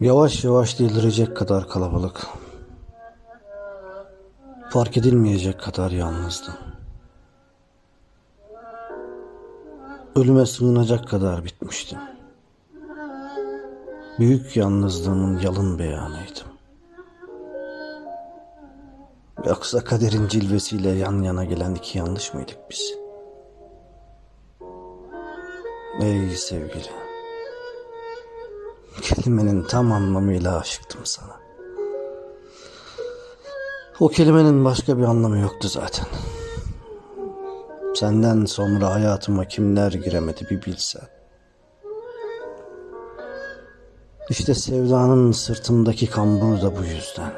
Yavaş yavaş delirecek kadar kalabalık. Fark edilmeyecek kadar yalnızdım. Ölüme sığınacak kadar bitmiştim. Büyük yalnızlığımın yalın beyanıydım. Yoksa kaderin cilvesiyle yan yana gelen iki yanlış mıydık biz? Ey sevgili. Kelimenin tam anlamıyla aşıktım sana. O kelimenin başka bir anlamı yoktu zaten. Senden sonra hayatıma kimler giremedi bir bilsen. İşte sevdanın sırtımdaki kamburu da bu yüzden.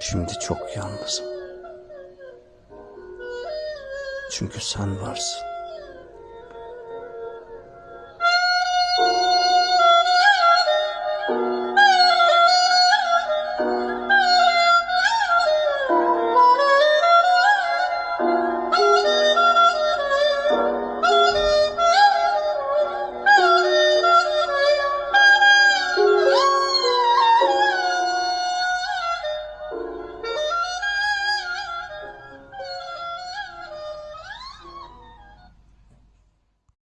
Şimdi çok yalnızım. Çünkü sen varsın.